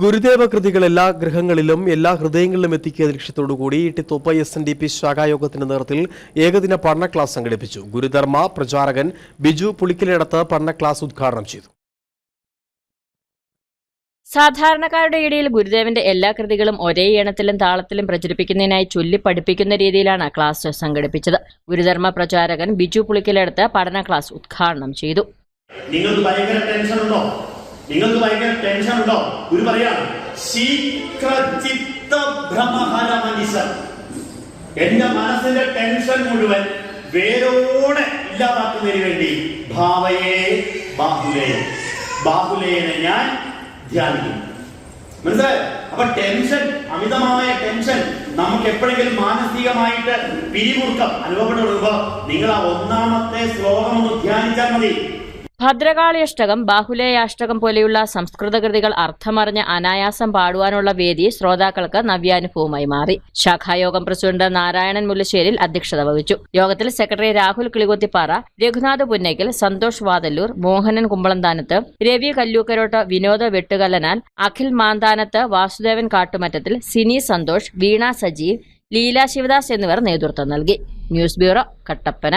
ഗുരുദേവ കൃതികൾ എല്ലാ ഗൃഹങ്ങളിലും എല്ലാ ഹൃദയങ്ങളിലും എത്തിക്കുക ലക്ഷ്യത്തോടുകൂടി Ittithoppa S N D P ശാഖായോഗത്തിന്റെ നേതൃത്വത്തിൽ ഏകദിന പഠന ക്ലാസ് സംഘടിപ്പിച്ചു. ഗുരുധർമ്മ പ്രചാരകൻ ബിജു പുളിക്കലിടത്ത് പഠന ക്ലാസ് ഉദ്ഘാടനം ചെയ്തു. സാധാരണക്കാരുടെ ഇടയിൽ ഗുരുദേവന്റെ എല്ലാ കൃതികളും ഒരേ ഈണത്തിലും താളത്തിലും പ്രചരിപ്പിക്കുന്നതിനായി ചൊല്ലി പഠിപ്പിക്കുന്ന രീതിയിലാണ് ക്ലാസ് സംഘടിപ്പിച്ചത്. ഗുരുധർമ്മ പ്രചാരകൻ ബിജു പുളിക്കലടുത്ത് പഠന ക്ലാസ് ഉദ്ഘാടനം ചെയ്തു. നിങ്ങൾക്ക് ഭയങ്കര ടെൻഷൻ ഉണ്ടോ? നിങ്ങൾക്ക് ഭയങ്കര ടെൻഷൻ ഉണ്ടോ? ഗുരു പറയാണ് എന്റെ മനസ്സിന്റെ ടെൻഷൻ മുഴുവൻ വേരോടെ ഇല്ലാതാക്കുന്നതിന് വേണ്ടി ഭാവയെ ബാഹുലേ ബാഹുലേനെ ഞാൻ ധ്യാനിക്കും മനസ്സിലായോ? അപ്പൊ ടെൻഷൻ അമിതമായ ടെൻഷൻ നമുക്ക് എപ്പോഴെങ്കിലും മാനസികമായിട്ട് പിരിമുറുക്കം അനുഭവപ്പെടുമ്പോ നിങ്ങൾ ആ ഒന്നാമത്തെ ശ്ലോകം ഒന്ന് ധ്യാനിച്ചാൽ മതി. ഭദ്രകാളി അഷ്ടകം ബാഹുലേയാഷ്ടകം പോലെയുള്ള സംസ്കൃത കൃതികൾ അർത്ഥമറിഞ്ഞ് അനായാസം പാടുവാനുള്ള വേദി ശ്രോതാക്കൾക്ക് നവ്യാനുഭവമായി മാറി. ശാഖായോഗം പ്രസിഡന്റ് നാരായണൻ മുല്ലശ്ശേരിൽ അധ്യക്ഷത വഹിച്ചു. യോഗത്തിൽ സെക്രട്ടറി രാഹുൽ കിളികുത്തിപ്പാറ രഘുനാഥ് പുന്നയ്ക്കൽ സന്തോഷ് വാതല്ലൂർ മോഹനൻ കുമ്പളന്താനത്ത് രവി കല്ലൂക്കരോട്ട് വിനോദ വെട്ടുകല്ലനാൽ അഖിൽ മാന്താനത്ത് വാസുദേവൻ കാട്ടുമറ്റത്തിൽ സിനി സന്തോഷ് വീണ സജീവ് ലീല ശിവദാസ് എന്നിവർ നേതൃത്വം നൽകി. News bureau Kattappana.